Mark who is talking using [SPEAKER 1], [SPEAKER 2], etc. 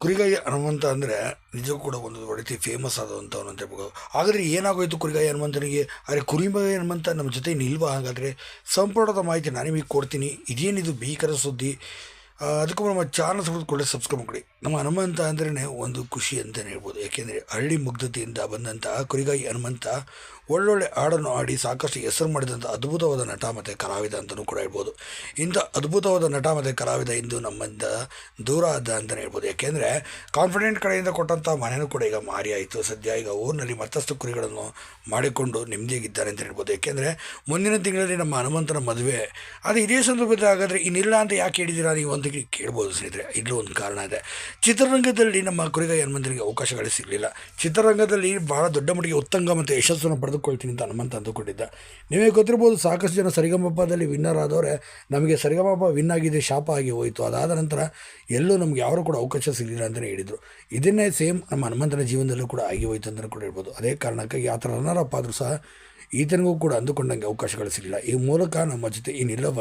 [SPEAKER 1] ಕುರಿಗಾಯಿ ಹನುಮಂತ ಅಂದರೆ ನಿಜಕ್ಕೂ ಕೂಡ ಒಂದು ರೀತಿ ಫೇಮಸ್ ಆದಂಥವನು ಅಂತ ಹೇಳ್ಬೋದು. ಆದರೆ ಏನಾಗೋಯ್ತು ಕುರಿಗಾಯಿ ಹನುಮಂತನಿಗೆ? ಆದರೆ ಕುರಿಗಾಯಿ ಹನುಮಂತ ನಮ್ಮ ಜೊತೆ ನಿಲ್ವಾ? ಹಾಗಾದರೆ ಸಂಪೂರ್ಣದ ಮಾಹಿತಿ ನಾನು ನಿಮಗೆ ಕೊಡ್ತೀನಿ. ಇದೇನಿದು ಭೀಕರ ಸುದ್ದಿ? ಅದಕ್ಕೂ ನಮ್ಮ ಚಾನಲ್ ಕೂಡ ಸಬ್ಸ್ಕ್ರೈಬ್ ಮಾಡಿ ನಮ್ಮ ಹನುಮಂತ ಅಂದ್ರೇ ಒಂದು ಖುಷಿ ಅಂತಲೇ ಹೇಳ್ಬೋದು. ಯಾಕೆಂದರೆ ಹಳ್ಳಿ ಮುಗ್ಧತೆಯಿಂದ ಬಂದಂಥ ಕುರಿಗಾಯಿ ಹನುಮಂತ ಒಳ್ಳೊಳ್ಳೆ ಹಾಡನ್ನು ಆಡಿ ಸಾಕಷ್ಟು ಹೆಸರು ಮಾಡಿದಂಥ ಅದ್ಭುತವಾದ ನಟ ಮತ್ತು ಕಲಾವಿದ ಅಂತಲೂ ಕೂಡ ಹೇಳ್ಬೋದು. ಇಂಥ ಅದ್ಭುತವಾದ ನಟ ಮತ್ತು ಕಲಾವಿದ ಇಂದು ನಮ್ಮಿಂದ ದೂರ ಆದ ಅಂತಲೇ ಹೇಳ್ಬೋದು. ಯಾಕೆಂದರೆ ಕಾನ್ಫಿಡೆಂಟ್ ಕಡೆಯಿಂದ ಕೊಟ್ಟಂಥ ಮನೆಯೂ ಕೂಡ ಈಗ ಮಾರಿ ಆಯಿತು. ಸದ್ಯ ಈಗ ಊರಿನಲ್ಲಿ ಮತ್ತಷ್ಟು ಕುರಿಗಳನ್ನು ಮಾಡಿಕೊಂಡು ನೆಮ್ಮದಿಯಾಗಿದ್ದಾರೆ ಅಂತ ಹೇಳ್ಬೋದು. ಯಾಕೆಂದರೆ ಮುಂದಿನ ತಿಂಗಳಲ್ಲಿ ನಮ್ಮ ಹನುಮಂತನ ಮದುವೆ. ಅದು ಇದೇ ಸಂದರ್ಭದಲ್ಲಿ ಹಾಗಾದರೆ ಇನ್ನಿಲ್ಲ ಅಂತ ಯಾಕೆ ಹೇಳಿದ್ದೀರಾ ನೀವು ಅಂತ ಕೇಳ್ಬೋದು ಸ್ನೇಹಿತರೆ, ಇಲ್ಲೂ ಒಂದು ಕಾರಣ ಇದೆ. ಚಿತ್ರರಂಗದಲ್ಲಿ ನಮ್ಮ ಕುರಿಗಾಯಿ ಹನುಮಂತರಿಗೆ ಅವಕಾಶಗಳು ಸಿಗಲಿಲ್ಲ. ಚಿತ್ರರಂಗದಲ್ಲಿ ಭಾಳ ದೊಡ್ಡ ಮಟ್ಟಿಗೆ ಉತ್ತಂಗ ಮತ್ತು ಯಶಸ್ಸನ್ನು ಪಡೆದುಕೊಳ್ತೀನಿ ಅಂತ ಹನುಮಂತ ಅಂದುಕೊಂಡಿದ್ದ. ನಿಮಗೆ ಗೊತ್ತಿರ್ಬೋದು, ಸಾಕಷ್ಟು ಜನ ಸರಿಗಮಪದಲ್ಲಿ ವಿನ್ನರ್ ಆದವರೆ, ನಮಗೆ ಸರಿಗಮಪ ವಿನ್ ಆಗಿದೆ, ಶಾಪ ಆಗಿ ಹೋಯಿತು. ಅದಾದ ನಂತರ ಎಲ್ಲೂ ನಮ್ಗೆ ಯಾರು ಕೂಡ ಅವಕಾಶ ಸಿಗಲಿಲ್ಲ ಅಂತಲೇ ಹೇಳಿದರು. ಇದನ್ನೇ ಸೇಮ್ ನಮ್ಮ ಹನುಮಂತನ ಜೀವನದಲ್ಲೂ ಕೂಡ ಆಗಿ ಹೋಯ್ತು ಅಂತಲೂ ಕೂಡ ಹೇಳ್ಬೋದು. ಅದೇ ಕಾರಣಕ್ಕಾಗಿ ಆ ಥರ ರನ್ನರಪ್ಪ ಆದರೂ ಸಹ ಈತನಿಗೂ ಕೂಡ ಅಂದುಕೊಂಡಂಗೆ ಅವಕಾಶಗಳು ಸಿಗಲಿಲ್ಲ. ಈ ಮೂಲಕ ನಮ್ಮ ಜೊತೆ ಈ ಹೋದ